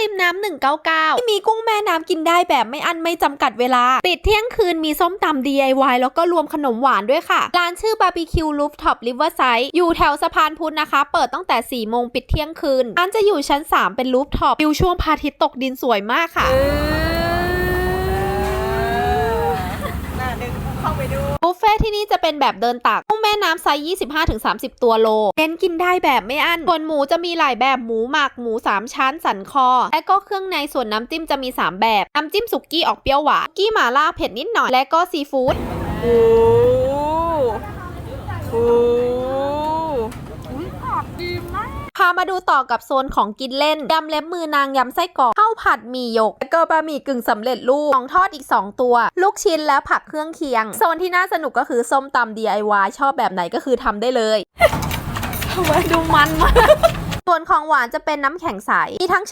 ริมน้ำ199 ที่มีกุ้งแม่น้ำกินได้แบบไม่อั้นไม่จำกัดเวลา ปิดเที่ยงคืนมีส้มตำ DIY แล้วก็รวมขนมหวานด้วยค่ะ ร้านชื่อบาร์บีคิวลูฟท็อปริเวอร์ไซด์อยู่แถวสะพานพุทธนะคะ เปิดตั้งแต่ 4 โมงปิดเที่ยงคืน ร้านจะอยู่ชั้น 3 เป็นลูฟท็อปวิวช่วงพระอาทิตย์ตกดินสวยมากค่ะน่าดึงเข้าไปดูบุฟเฟ่ที่นี่จะเป็นแบบเดินตักกุ้งแม่น้ำไซส์ 25-30 ตัวโล เน้นกินได้แบบไม่อั้น ส่วนหมูจะมีหลายแบบหมูหมักหมู 3 ชั้นสันคอ และก็เครื่องในส่วนน้ำจิ้มจะมี 3 แบบ น้ำจิ้มสุกี้ออกเปรี้ยวหวานสุกี้หม่าล่าเผ็ดนิดหน่อย และก็ซีฟู้ด โอ้โห พา มาดูต่อกับโซนของกินเล่นยำเล็บมือนางยำไส้กรอกข้าวผัดหมี่หยกและก็บะหมี่กึ่งสำเร็จรูปของทอดอีก 2 ตัว ลูกชิ้นและผักเครื่องเคียง โซนที่น่าสนุกก็คือส้มตำ DIY ชอบแบบไหนก็คือทำได้เลยทำไมดูมันมากส่วนของหวานจะเป็นน้ำแข็งใส มีทั้งช